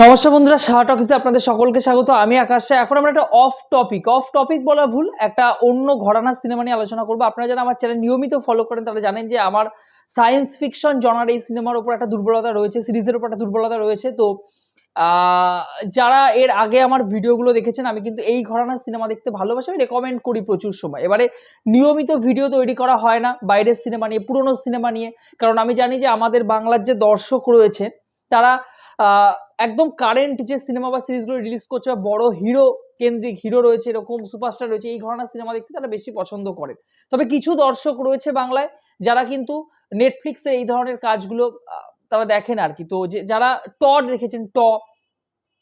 নমস্কার বন্ধুরা শাহ টকিসে আপনাদের সকলকে স্বাগত। আমি আকাশ। এখন আমরা একটা অফ টপিক অফ টপিক বলা ভুল, একটা অন্য ঘরানা সিনেমা নিয়ে আলোচনা করব। আপনারা যারা আমার চ্যানেল নিয়মিত ফলো করেন তারা জানেন যে আমার সায়েন্স ফিকশন জনার এই সিনেমার উপর একটা দুর্বলতা রয়েছে সিরিজের উপর একটা দুর্বলতা রয়েছে। তো যারা এর আগে আমার ভিডিওগুলো দেখেছেন, আমি কিন্তু এই ঘরানার সিনেমা দেখতে ভালোবাসি। আমি রেকমেন্ড করি প্রচুর সময়। এবারে নিয়মিত ভিডিও তৈরি করা হয় না, বাইরের সিনেমা নিয়ে, পুরনো সিনেমা নিয়ে। কারণ আমি জানি যে আমাদের বাংলার যে দর্শক রয়েছে, তারা একদম কারেন্ট যে সিনেমা বা সিরিজগুলো রিলিজ করছে বা বড় হিরো কেন্দ্রিক হিরো রয়েছে, এরকম সুপারস্টার রয়েছে, এই ধরনের সিনেমা দেখতে তারা বেশি পছন্দ করেন তবে কিছু দর্শক রয়েছে বাংলায় যারা কিন্তু নেটফ্লিক্সে এই ধরনের কাজগুলো তারা দেখেন আর কি। তো যে, যারা ট দেখেছেন ট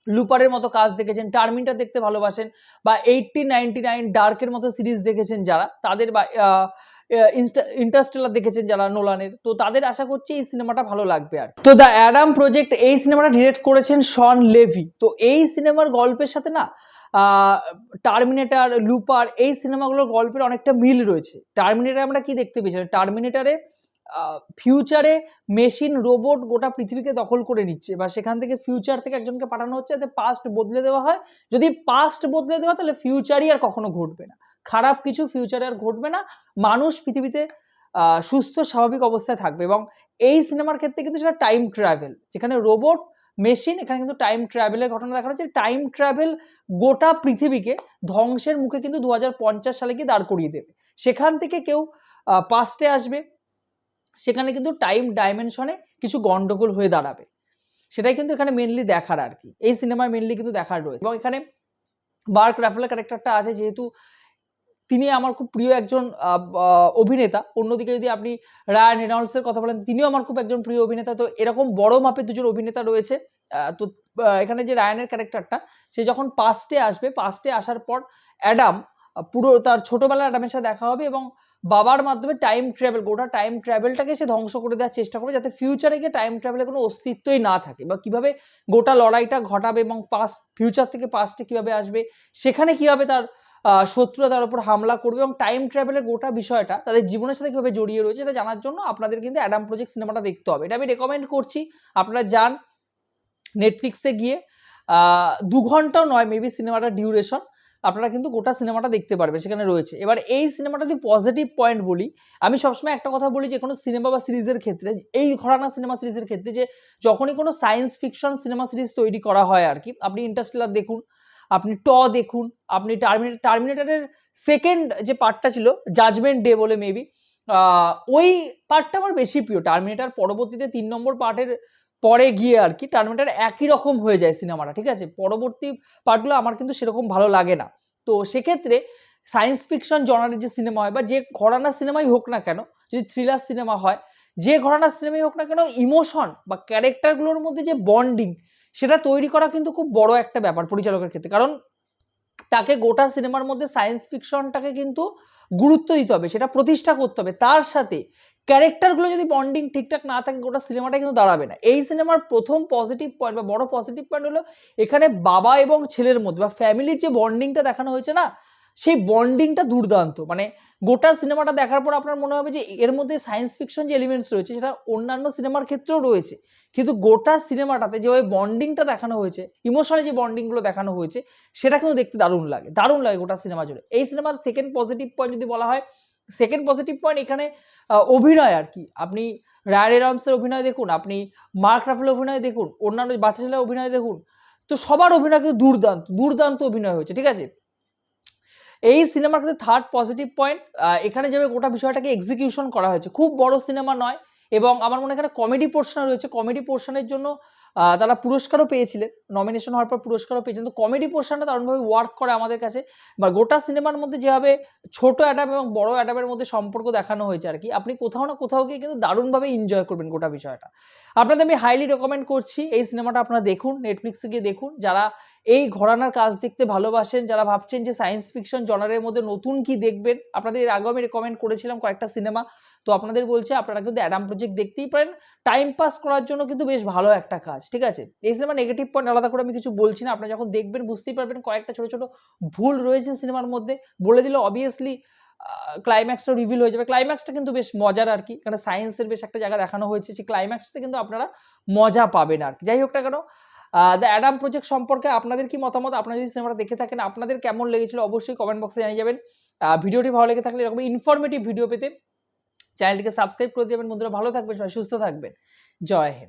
লুপারের মতো কাজ দেখেছেন টার্মিনটা দেখতে ভালোবাসেন, বা এইটটি নাইনটি নাইন ডার্কের মতো সিরিজ দেখেছেন যারা, তাদের বা ইন্টারস্টেলার দেখেছেন যারা নোলানের। তো তাদের আশা করছি এই সিনেমাটা ভালো লাগবে আর। তো দ্য অ্যাডাম প্রজেক্ট এই সিনেমাটা ডিরেক্ট করেছেন শন লেভি তো এই সিনেমার গল্পের সাথে না টার্মিনেটার লুপার এই সিনেমাগুলোর গল্পের অনেকটা মিল রয়েছে। টার্মিনেটার আমরা কি দেখতে পেয়েছিলাম টার্মিনেটারে ফিউচারে মেশিন রোবট গোটা পৃথিবীকে দখল করে নিচ্ছে বা সেখান থেকে ফিউচার থেকে একজনকে পাঠানো হচ্ছে যাতে পাস্ট বদলে দেওয়া হয়। যদি পাস্ট বদলে দেওয়া তাহলে ফিউচারই আর কখনো ঘটবে না। খারাপ কিছু ফিউচারে আর ঘটবে না, মানুষ পৃথিবীতে সুস্থ, স্বাভাবিক অবস্থায় থাকবে এবং এই সিনেমার ক্ষেত্রে কিন্তু সেটা টাইম ট্রাভেল যেখানে রোবট মেশিন এখানে কিন্তু টাইম ট্রাভেলের ঘটনা দেখানো হচ্ছে টাইম ট্রাভেল গোটা পৃথিবীকে ধ্বংসের মুখে কিন্তু দু সালে গিয়ে দাঁড় করিয়ে দেবে। সেখান থেকে কেউ পাস্টে আসবে, সেখানে কিন্তু টাইম ডাইমেনশনে কিছু গন্ডগোল হয়ে দাঁড়াবে। সেটাই কিন্তু এখানে মেনলি দেখার আর কি। এই সিনেমায় মেনলি কিন্তু দেখার রয়েছে। এবং এখানে বার্ক রাফেলের ক্যারেক্টারটা আছে, যেহেতু তিনি আমার খুব প্রিয় একজন অভিনেতা। অন্যদিকে যদি আপনি রায়ান রেনল্ডসের কথা বলেন, তিনিও আমার খুব একজন প্রিয় অভিনেতা। তো এরকম বড় মাপের দুজন অভিনেতা রয়েছে তো এখানে যে রায়ানের ক্যারেক্টারটা, সে যখন পাস্টে আসবে পাস্টে আসার পর অ্যাডাম পুরো তার ছোটবেলার অ্যাডামের সাথে দেখা হবে এবং বাবার মাধ্যমে টাইম ট্রাভেল গোটা টাইম ট্রাভেলটাকে সে ধ্বংস করে দেওয়ার চেষ্টা করবে যাতে ফিউচারে গিয়ে টাইম ট্রাভেলের কোনো অস্তিত্বই না থাকে বা কীভাবে গোটা লড়াইটা ঘটাবে এবং পাস্ট ফিউচার থেকে পাস্টে কীভাবে আসবে, সেখানে কীভাবে তার শত্রুরা তার উপর হামলা করবে এবং টাইম ট্রাভেলের গোটা বিষয়টা তাদের জীবনের সাথে কীভাবে জড়িয়ে রয়েছে এটা জানার জন্য আপনাদের কিন্তু অ্যাডাম প্রজেক্ট সিনেমাটা দেখতে হবে। এটা আমি রেকমেন্ড করছি। আপনারা যান নেটফ্লিক্সে গিয়ে। দু ঘন্টাও নয় মেবি সিনেমাটা ডিউরেশন আপনারা কিন্তু গোটা সিনেমাটা দেখতে পারবে সেখানে রয়েছে। এবার এই সিনেমাটা যদি পজিটিভ পয়েন্ট বলি, আমি সবসময় একটা কথা বলি যে, কোনো সিনেমা বা সিরিজের ক্ষেত্রে, এই ঘরানা সিনেমা সিরিজের ক্ষেত্রে যে, যখনই কোনো সায়েন্স ফিকশন সিনেমা সিরিজ তৈরি করা হয় আর কি, আপনি ইন্টারস্টেলার দেখুন আপনি ট দেখুন, আপনি টার্মিনেটার টার্মিনেটারের সেকেন্ড যে পার্টটা ছিল জাজমেন্ট ডে বলে মেবি ওই পার্টটা আমার বেশি প্রিয়। টার্মিনেটার পরবর্তীতে তিন নম্বর পার্টের পরে গিয়ে আর কি টার্মিনেটার একই রকম হয়ে যায় সিনেমাটা ঠিক আছে? পরবর্তী পার্টগুলো আমার কিন্তু সেরকম ভালো লাগে না। তো সেক্ষেত্রে সায়েন্স ফিকশন জনারের যে সিনেমা হয় বা যে ঘরানা সিনেমাই হোক না কেন, যদি থ্রিলার সিনেমা হয়, যে ঘরানার সিনেমাই হোক না কেন ইমোশন বা ক্যারেক্টারগুলোর মধ্যে যে বন্ডিং সেটা তৈরি করা কিন্তু খুব বড় একটা ব্যাপার পরিচালকের ক্ষেত্রে। কারণ তাকে গোটা সিনেমার মধ্যে সায়েন্স ফিকশনটাকে কিন্তু গুরুত্ব দিতে হবে, সেটা প্রতিষ্ঠা করতে হবে। তার সাথে ক্যারেক্টারগুলো যদি বন্ডিং ঠিকঠাক না থাকে, গোটা সিনেমাটা কিন্তু দাঁড়াবে না। এই সিনেমার প্রথম পজিটিভ পয়েন্ট বা বড় পজিটিভ পয়েন্ট হলো এখানে বাবা এবং ছেলের মধ্যে বা ফ্যামিলির যে বন্ডিংটা দেখানো হয়েছে না সেই বন্ডিংটা দুর্দান্ত। মানে গোটা সিনেমাটা দেখার পর আপনার মনে হবে যে এর মধ্যে সায়েন্স ফিকশন যে এলিমেন্টস রয়েছে, সেটা অন্যান্য সিনেমার ক্ষেত্রেও রয়েছে। কিন্তু গোটা সিনেমাটাতে যে ওই বন্ডিংটা দেখানো হয়েছে ইমোশনাল যে বন্ডিংগুলো দেখানো হয়েছে, সেটা কিন্তু দেখতে দারুণ লাগে। দারুণ লাগে গোটা সিনেমা জুড়ে। এই সিনেমার সেকেন্ড পজিটিভ পয়েন্ট যদি বলা হয় সেকেন্ড পজিটিভ পয়েন্ট এখানে অভিনয় আর কি। আপনি রায়ান এরামসের অভিনয় দেখুন, আপনি মার্ক রাফেলের অভিনয় দেখুন, অন্যান্য বাচ্চা ছেলের অভিনয় দেখুন, তো সবার অভিনয় কিন্তু দুর্দান্ত দুর্দান্ত অভিনয় হয়েছে, ঠিক আছে? এই সিনেমার ক্ষেত্রে থার্ড পজিটিভ পয়েন্ট এখানে যেভাবে গোটা বিষয়টাকে এক্সিকিউশন করা হয়েছে। খুব বড় সিনেমা নয় এবং আমার মনে এখানে কমেডি পোর্শন রয়েছে। কমেডি পোর্শনের জন্য তারা পুরস্কারও পেয়েছিলেন। নমিনেশন হওয়ার পর পুরস্কারও পেয়েছেন তো কমেডি পোর্শনটা দারুণভাবে ওয়ার্ক করে আমাদের কাছে। বা গোটা সিনেমার মধ্যে যেভাবে ছোট অ্যাডাম এবং বড় অ্যাডামের মধ্যে সম্পর্ক দেখানো হয়েছে আর কি, আপনি কোথাও না কোথাও গিয়ে কিন্তু দারুণভাবে এনজয় করবেন গোটা বিষয়টা। আপনাদের আমি হাইলি রেকমেন্ড করছি। এই সিনেমাটা আপনারা দেখুন নেটফ্লিক্সে গিয়ে দেখুন। যারা এই ঘরানার কাজ দেখতে ভালোবাসেন, যারা ভাবছেন যে সায়েন্স ফিকশন জনারের মধ্যে নতুন কি দেখবেন, আপনাদের এর আগেও আমি রেকমেন্ড করেছিলাম কয়েকটা সিনেমা তো আপনাদের বলছে আপনারা কিন্তু অ্যাডাম প্রজেক্ট দেখতেই পারেন। টাইম পাস করার জন্য কিন্তু বেশ ভালো একটা কাজ, ঠিক আছে? এই সিনেমা নেগেটিভ পয়েন্ট আলাদা করে আমি কিছু বলছি না, আপনারা যখন দেখবেন বুঝতেই পারবেন কয়েকটা ছোট ছোট ভুল রয়েছে সিনেমার মধ্যে। বলে দিলে অবভিয়াসলি ক্লাইম্যাক্সটা রিভিল হয়ে যাবে। ক্লাইম্যাক্সটা কিন্তু বেশ মজার আর কি কারণ সায়েন্সের বেশ একটা জায়গা দেখানো হয়েছে, সেই ক্লাইম্যাক্সটা কিন্তু আপনারা মজা পাবেন আর কি। যাই হোক না কেন দ্য অ্যাডাম প্রজেক্ট সম্পর্কে আপনাদের কি মতামত? আপনারা যদি সিনেমাটা দেখে থাকেন, আপনাদের কেমন লেগেছিল? অবশ্যই কমেন্ট বক্সে জানিয়ে যাবেন। ভিডিওটি ভালো লেগে থাকলে এরকম ইনফরমেটিভ ভিডিও পেতে চ্যানেলটিকে সাবস্ক্রাইব করে দেবেন। বন্ধুরা, ভালো থাকবেন, সবাই সুস্থ থাকবেন। জয় হিন্দ।